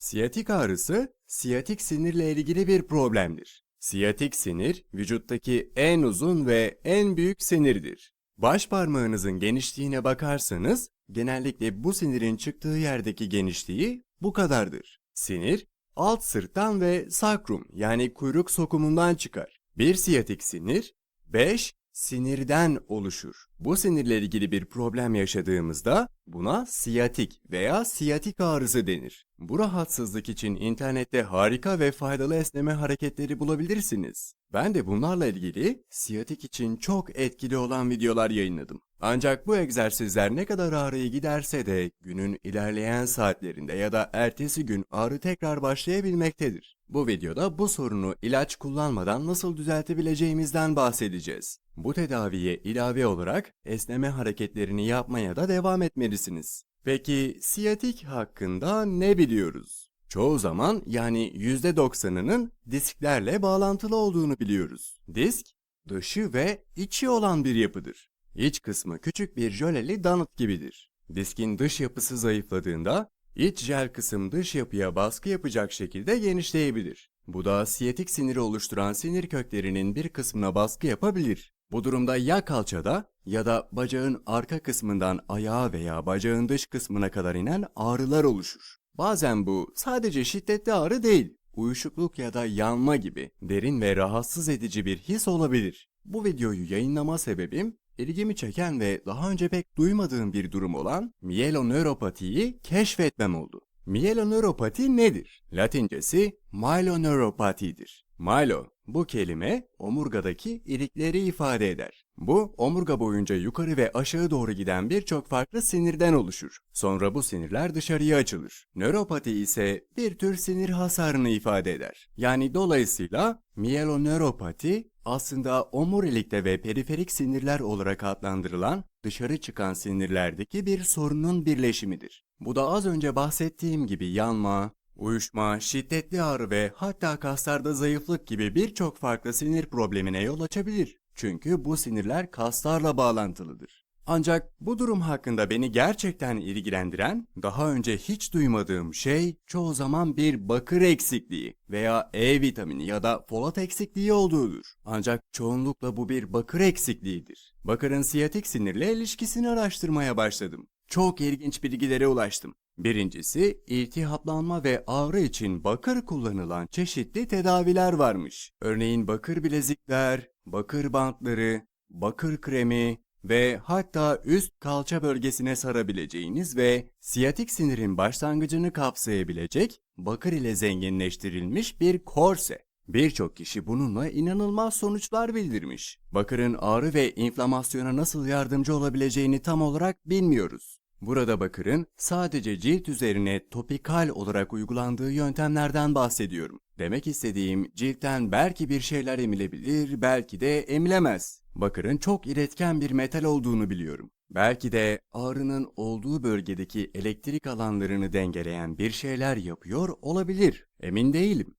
Siyatik ağrısı, siyatik sinirle ilgili bir problemdir. Siyatik sinir, vücuttaki en uzun ve en büyük sinirdir. Baş parmağınızın genişliğine bakarsanız, genellikle bu sinirin çıktığı yerdeki genişliği bu kadardır. Sinir, alt sırttan ve sakrum yani kuyruk sokumundan çıkar. Bir siyatik sinir, 5 sinirden oluşur. Bu sinirle ilgili bir problem yaşadığımızda buna siyatik veya siyatik ağrısı denir. Bu rahatsızlık için internette harika ve faydalı esneme hareketleri bulabilirsiniz. Ben de bunlarla ilgili siyatik için çok etkili olan videolar yayınladım. Ancak bu egzersizler ne kadar ağrıyı giderse de günün ilerleyen saatlerinde ya da ertesi gün ağrı tekrar başlayabilmektedir. Bu videoda bu sorunu ilaç kullanmadan nasıl düzeltebileceğimizden bahsedeceğiz. Bu tedaviye ilave olarak esneme hareketlerini yapmaya da devam etmelisiniz. Peki siyatik hakkında ne biliyoruz? Çoğu zaman yani %90'ının disklerle bağlantılı olduğunu biliyoruz. Disk, dışı ve içi olan bir yapıdır. İç kısmı küçük bir jöleli donut gibidir. Diskin dış yapısı zayıfladığında iç jel kısım dış yapıya baskı yapacak şekilde genişleyebilir. Bu da siyatik siniri oluşturan sinir köklerinin bir kısmına baskı yapabilir. Bu durumda ya kalçada ya da bacağın arka kısmından ayağa veya bacağın dış kısmına kadar inen ağrılar oluşur. Bazen bu sadece şiddetli ağrı değil, uyuşukluk ya da yanma gibi derin ve rahatsız edici bir his olabilir. Bu videoyu yayınlama sebebim ilgimi çeken ve daha önce pek duymadığım bir durum olan miyelonöropatiyi keşfetmem oldu. Miyelonöropati nedir? Latincesi myeloneuropatidir. Myelo, bu kelime omurgadaki ilikleri ifade eder. Bu, omurga boyunca yukarı ve aşağı doğru giden birçok farklı sinirden oluşur. Sonra bu sinirler dışarıya açılır. Nöropati ise bir tür sinir hasarını ifade eder. Yani dolayısıyla miyelonöropati aslında omurilikte ve periferik sinirler olarak adlandırılan dışarı çıkan sinirlerdeki bir sorunun birleşimidir. Bu da az önce bahsettiğim gibi yanma, uyuşma, şiddetli ağrı ve hatta kaslarda zayıflık gibi birçok farklı sinir problemine yol açabilir. Çünkü bu sinirler kaslarla bağlantılıdır. Ancak bu durum hakkında beni gerçekten ilgilendiren, daha önce hiç duymadığım şey çoğu zaman bir bakır eksikliği veya E vitamini ya da folat eksikliği olduğudur. Ancak çoğunlukla bu bir bakır eksikliğidir. Bakırın siyatik sinirle ilişkisini araştırmaya başladım. Çok ilginç bilgilere ulaştım. Birincisi, iltihaplanma ve ağrı için bakır kullanılan çeşitli tedaviler varmış. Örneğin bakır bilezikler, bakır bantları, bakır kremi ve hatta üst kalça bölgesine sarabileceğiniz ve siyatik sinirin başlangıcını kapsayabilecek bakır ile zenginleştirilmiş bir korse. Birçok kişi bununla inanılmaz sonuçlar bildirmiş. Bakırın ağrı ve inflamasyona nasıl yardımcı olabileceğini tam olarak bilmiyoruz. Burada bakırın sadece cilt üzerine topikal olarak uygulandığı yöntemlerden bahsediyorum. Demek istediğim ciltten belki bir şeyler emilebilir, belki de emilemez. Bakırın çok iletken bir metal olduğunu biliyorum. Belki de ağrının olduğu bölgedeki elektrik alanlarını dengeleyen bir şeyler yapıyor olabilir. Emin değilim.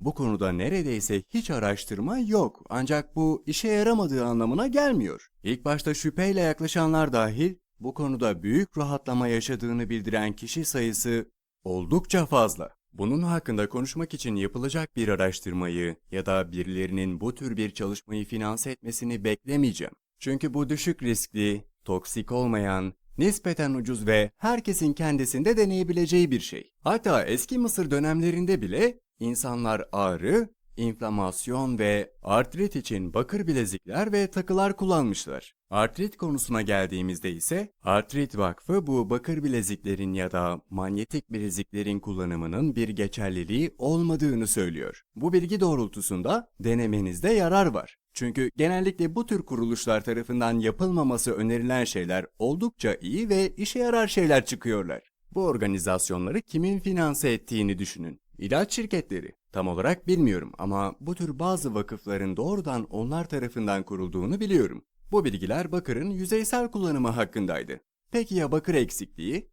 Bu konuda neredeyse hiç araştırma yok ancak bu işe yaramadığı anlamına gelmiyor. İlk başta şüpheyle yaklaşanlar dahil bu konuda büyük rahatlama yaşadığını bildiren kişi sayısı oldukça fazla. Bunun hakkında konuşmak için yapılacak bir araştırmayı ya da birilerinin bu tür bir çalışmayı finanse etmesini beklemeyeceğim. Çünkü bu düşük riskli, toksik olmayan, nispeten ucuz ve herkesin kendisinde deneyebileceği bir şey. Hatta eski Mısır dönemlerinde bile insanlar ağrı, inflamasyon ve artrit için bakır bilezikler ve takılar kullanmışlar. Artrit konusuna geldiğimizde ise Artrit Vakfı bu bakır bileziklerin ya da manyetik bileziklerin kullanımının bir geçerliliği olmadığını söylüyor. Bu bilgi doğrultusunda denemenizde yarar var. Çünkü genellikle bu tür kuruluşlar tarafından yapılmaması önerilen şeyler oldukça iyi ve işe yarar şeyler çıkıyorlar. Bu organizasyonları kimin finanse ettiğini düşünün. İlaç şirketleri. Tam olarak bilmiyorum ama bu tür bazı vakıfların doğrudan onlar tarafından kurulduğunu biliyorum. Bu bilgiler bakırın yüzeysel kullanımı hakkındaydı. Peki ya bakır eksikliği?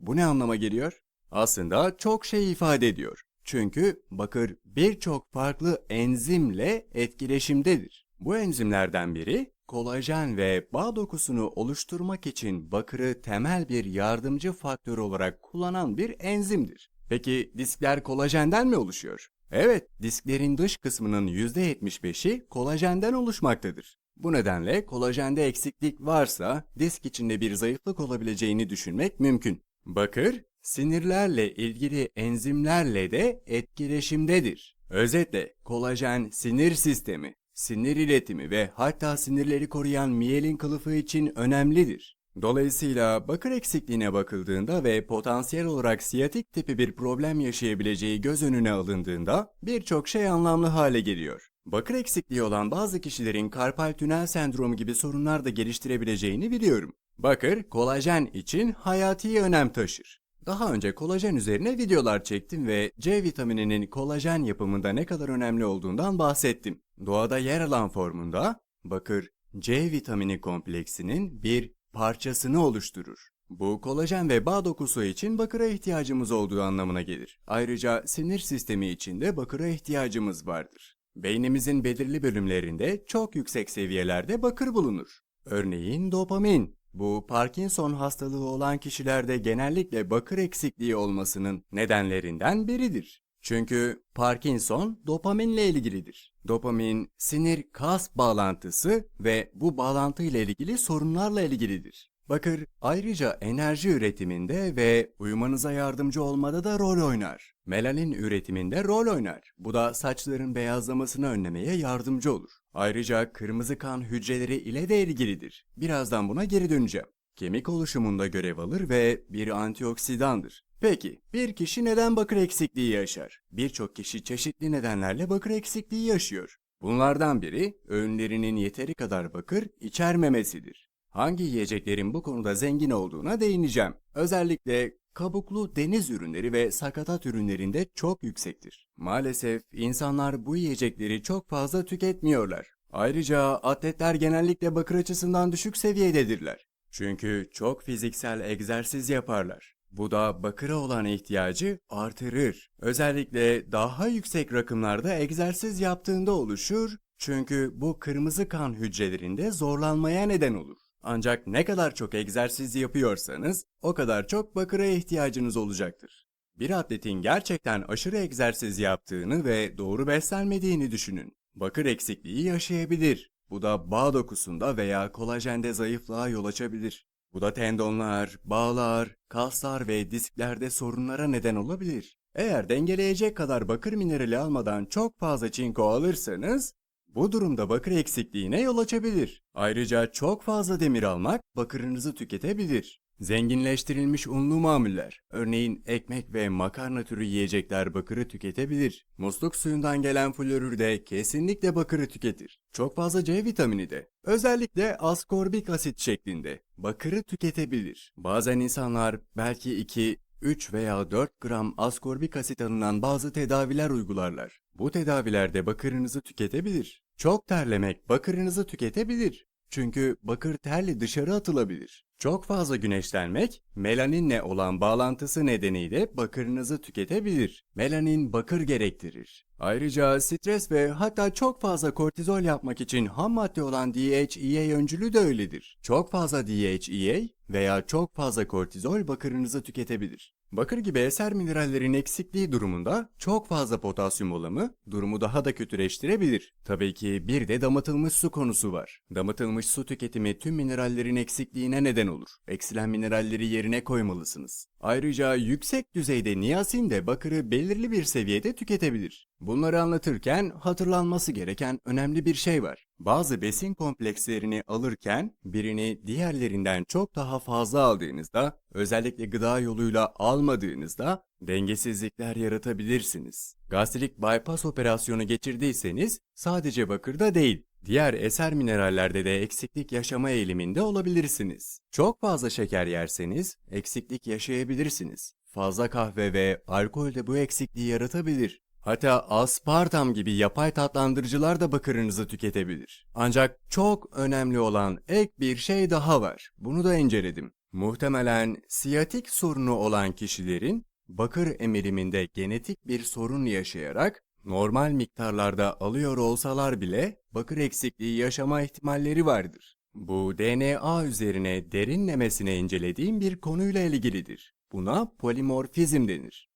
Bu ne anlama geliyor? Aslında çok şey ifade ediyor. Çünkü bakır birçok farklı enzimle etkileşimdedir. Bu enzimlerden biri kolajen ve bağ dokusunu oluşturmak için bakırı temel bir yardımcı faktör olarak kullanan bir enzimdir. Peki diskler kolajenden mi oluşuyor? Evet, disklerin dış kısmının %75'i kolajenden oluşmaktadır. Bu nedenle kolajende eksiklik varsa disk içinde bir zayıflık olabileceğini düşünmek mümkün. Bakır, sinirlerle ilgili enzimlerle de etkileşimdedir. Özetle kolajen sinir sistemi, sinir iletimi ve hatta sinirleri koruyan miyelin kılıfı için önemlidir. Dolayısıyla bakır eksikliğine bakıldığında ve potansiyel olarak siyatik tipi bir problem yaşayabileceği göz önüne alındığında birçok şey anlamlı hale geliyor. Bakır eksikliği olan bazı kişilerin karpal tünel sendromu gibi sorunlar da geliştirebileceğini biliyorum. Bakır, kolajen için hayati önem taşır. Daha önce kolajen üzerine videolar çektim ve C vitamininin kolajen yapımında ne kadar önemli olduğundan bahsettim. Doğada yer alan formunda bakır C vitamini kompleksinin bir parçasını oluşturur. Bu kolajen ve bağ dokusu için bakıra ihtiyacımız olduğu anlamına gelir. Ayrıca sinir sistemi için de bakıra ihtiyacımız vardır. Beynimizin belirli bölümlerinde çok yüksek seviyelerde bakır bulunur. Örneğin dopamin. Bu Parkinson hastalığı olan kişilerde genellikle bakır eksikliği olmasının nedenlerinden biridir. Çünkü Parkinson dopaminle ilgilidir. Dopamin sinir kas bağlantısı ve bu bağlantı ile ilgili sorunlarla ilgilidir. Bakır ayrıca enerji üretiminde ve uyumanıza yardımcı olmada da rol oynar. Melanin üretiminde rol oynar. Bu da saçların beyazlamasını önlemeye yardımcı olur. Ayrıca kırmızı kan hücreleri ile de ilgilidir. Birazdan buna geri döneceğim. Kemik oluşumunda görev alır ve bir antioksidandır. Peki, bir kişi neden bakır eksikliği yaşar? Birçok kişi çeşitli nedenlerle bakır eksikliği yaşıyor. Bunlardan biri öğünlerinin yeteri kadar bakır içermemesidir. Hangi yiyeceklerin bu konuda zengin olduğuna değineceğim. Özellikle kabuklu deniz ürünleri ve sakatat ürünlerinde çok yüksektir. Maalesef insanlar bu yiyecekleri çok fazla tüketmiyorlar. Ayrıca atletler genellikle bakır açısından düşük seviyededirler. Çünkü çok fiziksel egzersiz yaparlar. Bu da bakıra olan ihtiyacı artırır. Özellikle daha yüksek rakımlarda egzersiz yaptığında oluşur. Çünkü bu kırmızı kan hücrelerinde zorlanmaya neden olur. Ancak ne kadar çok egzersiz yapıyorsanız o kadar çok bakıra ihtiyacınız olacaktır. Bir atletin gerçekten aşırı egzersiz yaptığını ve doğru beslenmediğini düşünün. Bakır eksikliği yaşayabilir. Bu da bağ dokusunda veya kolajende zayıflığa yol açabilir. Bu da tendonlar, bağlar, kaslar ve disklerde sorunlara neden olabilir. Eğer dengeleyecek kadar bakır minerali almadan çok fazla çinko alırsanız bu durumda bakır eksikliğine yol açabilir. Ayrıca çok fazla demir almak bakırınızı tüketebilir. Zenginleştirilmiş unlu mamuller, örneğin ekmek ve makarna türü yiyecekler bakırı tüketebilir. Musluk suyundan gelen florür de kesinlikle bakırı tüketir. Çok fazla C vitamini de, özellikle askorbik asit şeklinde bakırı tüketebilir. Bazen insanlar belki 2, 3 veya 4 gram askorbik asit alınan bazı tedaviler uygularlar. Bu tedavilerde bakırınızı tüketebilir. Çok terlemek bakırınızı tüketebilir. Çünkü bakır terle dışarı atılabilir. Çok fazla güneşlenmek, melaninle olan bağlantısı nedeniyle bakırınızı tüketebilir. Melanin bakır gerektirir. Ayrıca stres ve hatta çok fazla kortizol yapmak için ham madde olan DHEA öncülü de öyledir. Çok fazla DHEA veya çok fazla kortizol bakırınızı tüketebilir. Bakır gibi eser minerallerin eksikliği durumunda çok fazla potasyum olamı durumu daha da kötüleştirebilir. Tabii ki bir de damıtılmış su konusu var. Damıtılmış su tüketimi tüm minerallerin eksikliğine neden olur. Eksilen mineralleri yerine koymalısınız. Ayrıca yüksek düzeyde niyasin de bakırı belirli bir seviyede tüketebilir. Bunları anlatırken hatırlanması gereken önemli bir şey var. Bazı besin komplekslerini alırken birini diğerlerinden çok daha fazla aldığınızda, özellikle gıda yoluyla almadığınızda dengesizlikler yaratabilirsiniz. Gastrik bypass operasyonu geçirdiyseniz sadece bakırda değil, diğer eser minerallerde de eksiklik yaşama eğiliminde olabilirsiniz. Çok fazla şeker yerseniz eksiklik yaşayabilirsiniz. Fazla kahve ve alkol de bu eksikliği yaratabilir. Hatta aspartam gibi yapay tatlandırıcılar da bakırınızı tüketebilir. Ancak çok önemli olan ek bir şey daha var. Bunu da inceledim. Muhtemelen siyatik sorunu olan kişilerin bakır emiliminde genetik bir sorun yaşayarak normal miktarlarda alıyor olsalar bile bakır eksikliği yaşama ihtimalleri vardır. Bu DNA üzerine derinlemesine incelediğim bir konuyla ilgilidir. Buna polimorfizm denir.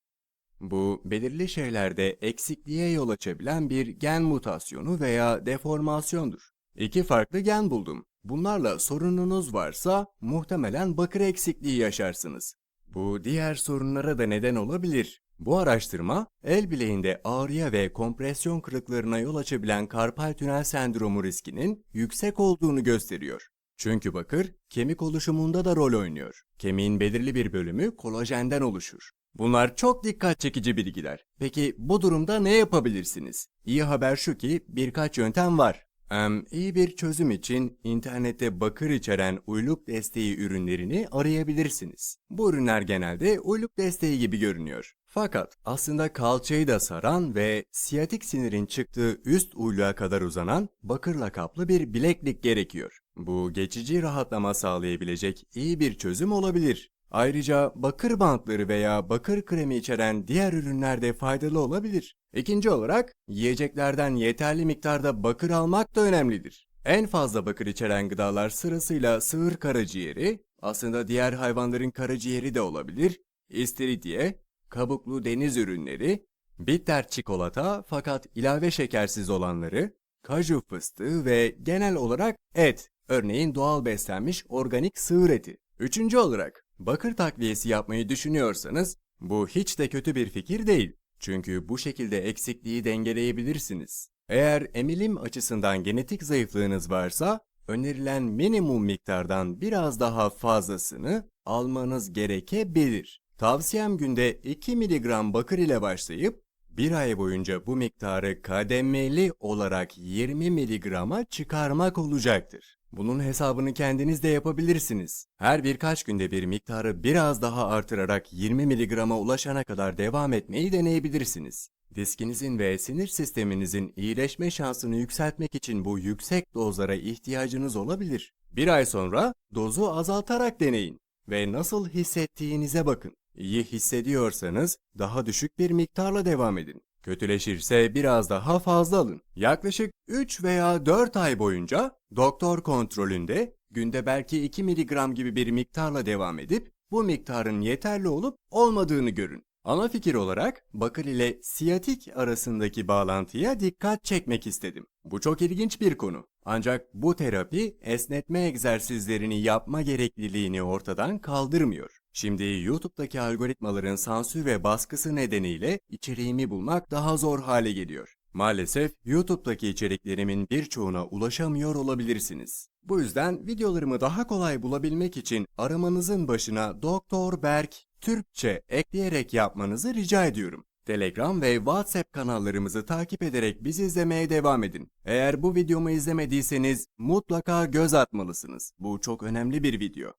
Bu belirli şeylerde eksikliğe yol açabilen bir gen mutasyonu veya deformasyondur. İki farklı gen buldum. Bunlarla sorununuz varsa muhtemelen bakır eksikliği yaşarsınız. Bu diğer sorunlara da neden olabilir. Bu araştırma, el bileğinde ağrıya ve kompresyon kırıklarına yol açabilen karpal tünel sendromu riskinin yüksek olduğunu gösteriyor. Çünkü bakır, kemik oluşumunda da rol oynuyor. Kemiğin belirli bir bölümü kolajenden oluşur. Bunlar çok dikkat çekici bilgiler. Peki bu durumda ne yapabilirsiniz? İyi haber şu ki birkaç yöntem var. Em, iyi bir çözüm için internette bakır içeren uyluk desteği ürünlerini arayabilirsiniz. Bu ürünler genelde uyluk desteği gibi görünüyor. Fakat aslında kalçayı da saran ve siyatik sinirin çıktığı üst uyluğa kadar uzanan bakırla kaplı bir bileklik gerekiyor. Bu geçici rahatlama sağlayabilecek iyi bir çözüm olabilir. Ayrıca bakır bantları veya bakır kremi içeren diğer ürünler de faydalı olabilir. İkinci olarak yiyeceklerden yeterli miktarda bakır almak da önemlidir. En fazla bakır içeren gıdalar sırasıyla sığır karaciğeri, aslında diğer hayvanların karaciğeri de olabilir, istiridye, kabuklu deniz ürünleri, bitter çikolata fakat ilave şekersiz olanları, kaju fıstığı ve genel olarak et, örneğin doğal beslenmiş organik sığır eti. Üçüncü olarak bakır takviyesi yapmayı düşünüyorsanız bu hiç de kötü bir fikir değil. Çünkü bu şekilde eksikliği dengeleyebilirsiniz. Eğer emilim açısından genetik zayıflığınız varsa önerilen minimum miktardan biraz daha fazlasını almanız gerekebilir. Tavsiyem günde 2 mg bakır ile başlayıp bir ay boyunca bu miktarı kademeli olarak 20 mg'a çıkarmak olacaktır. Bunun hesabını kendiniz de yapabilirsiniz. Her birkaç günde bir miktarı biraz daha artırarak 20 mg'a ulaşana kadar devam etmeyi deneyebilirsiniz. Diskinizin ve sinir sisteminizin iyileşme şansını yükseltmek için bu yüksek dozlara ihtiyacınız olabilir. Bir ay sonra dozu azaltarak deneyin ve nasıl hissettiğinize bakın. İyi hissediyorsanız daha düşük bir miktarla devam edin. Kötüleşirse biraz daha fazla alın. Yaklaşık 3 veya 4 ay boyunca doktor kontrolünde günde belki 2 mg gibi bir miktarla devam edip bu miktarın yeterli olup olmadığını görün. Ana fikir olarak bakır ile siyatik arasındaki bağlantıya dikkat çekmek istedim. Bu çok ilginç bir konu. Ancak bu terapi esnetme egzersizlerini yapma gerekliliğini ortadan kaldırmıyor. Şimdi YouTube'daki algoritmaların sansür ve baskısı nedeniyle içeriğimi bulmak daha zor hale geliyor. Maalesef YouTube'daki içeriklerimin birçoğuna ulaşamıyor olabilirsiniz. Bu yüzden videolarımı daha kolay bulabilmek için aramanızın başına Doktor Berk Türkçe ekleyerek yapmanızı rica ediyorum. Telegram ve WhatsApp kanallarımızı takip ederek bizi izlemeye devam edin. Eğer bu videomu izlemediyseniz mutlaka göz atmalısınız. Bu çok önemli bir video.